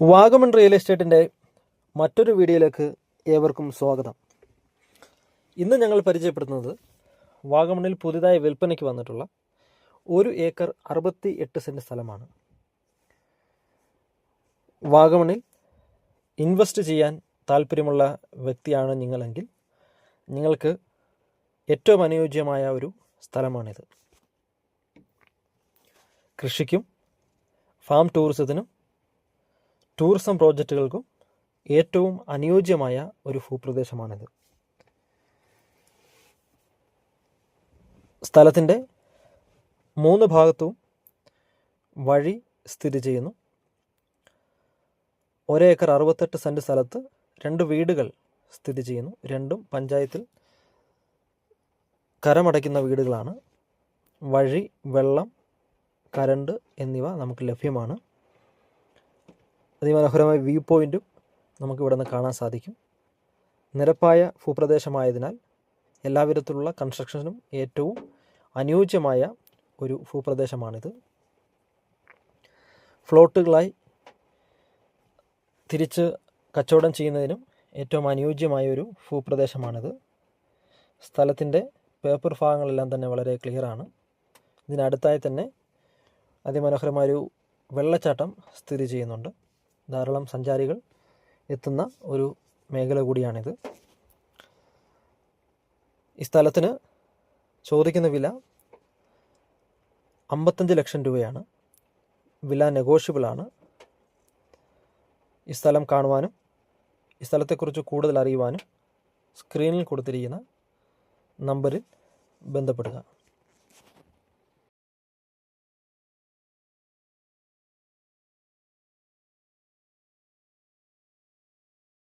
Vagamon real എസ്റ്റേറ്റിന്റെ മറ്റൊരു വീഡിയോയിലേക്ക് ഏവർക്കും സ്വാഗതം. ഇന്ന് ഞങ്ങൾ പരിചയപ്പെടുത്തുന്നത് വാഗമണിൽ പുതിയതായി വിൽപ്പനയ്ക്ക് വന്നിട്ടുള്ള ഒരു ഏക്കർ അറുപത്തി എട്ട് സെന്റ് സ്ഥലമാണ്. വാഗമണിൽ ഇൻവെസ്റ്റ് ചെയ്യാൻ താല്പര്യമുള്ള വ്യക്തിയാണ് നിങ്ങളെങ്കിൽ നിങ്ങൾക്ക് ഏറ്റവും അനുയോജ്യമായ ഒരു സ്ഥലമാണിത്. കൃഷിക്കും ഫാം ടൂറിസത്തിനും ടൂറിസം പ്രോജക്റ്റുകൾക്കും ഏറ്റവും അനുയോജ്യമായ ഒരു ഭൂപ്രദേശമാണിത്. സ്ഥലത്തിന്റെ മൂന്ന് ഭാഗത്തും വഴി സ്ഥിതി ചെയ്യുന്നു. ഒരേക്കർ അറുപത്തെട്ട് സെന്റ് സ്ഥലത്ത് രണ്ട് വീടുകൾ സ്ഥിതി ചെയ്യുന്നു. രണ്ടും പഞ്ചായത്തിൽ കരമടയ്ക്കുന്ന വീടുകളാണ്. വഴി വെള്ളം കരണ്ട് എന്നിവ നമുക്ക് ലഭ്യമാണ്. അതിമനോഹരമായ വ്യൂ പോയിന്റും നമുക്ക് ഇവിടെ നിന്ന് കാണാൻ സാധിക്കും. നിരപ്പായ ഭൂപ്രദേശമായതിനാൽ എല്ലാവിധത്തിലുള്ള കൺസ്ട്രക്ഷനും ഏറ്റവും അനുയോജ്യമായ ഒരു ഭൂപ്രദേശമാണിത്. ഫ്ലോട്ടുകളായി തിരിച്ച് കച്ചവടം ചെയ്യുന്നതിനും ഏറ്റവും അനുയോജ്യമായ ഒരു ഭൂപ്രദേശമാണിത്. സ്ഥലത്തിന്റെ പേപ്പർ ഭാഗങ്ങളെല്ലാം തന്നെ വളരെ ക്ലിയറാണ് ഇതിനടുത്തായി തന്നെ അതിമനോഹരമായൊരു വെള്ളച്ചാട്ടം സ്ഥിതി ചെയ്യുന്നുണ്ട്. ധാരാളം സഞ്ചാരികൾ എത്തുന്ന ഒരു മേഖല കൂടിയാണിത്. ഈ സ്ഥലത്തിന് ചോദിക്കുന്ന വില അമ്പത്തഞ്ച് ലക്ഷം രൂപയാണ്. വില നെഗോഷ്യബിൾ ആണ്. ഈ സ്ഥലം കാണുവാനും ഈ സ്ഥലത്തെക്കുറിച്ച് കൂടുതൽ അറിയുവാനും സ്ക്രീനിൽ കൊടുത്തിരിക്കുന്ന നമ്പറിൽ ബന്ധപ്പെടുക.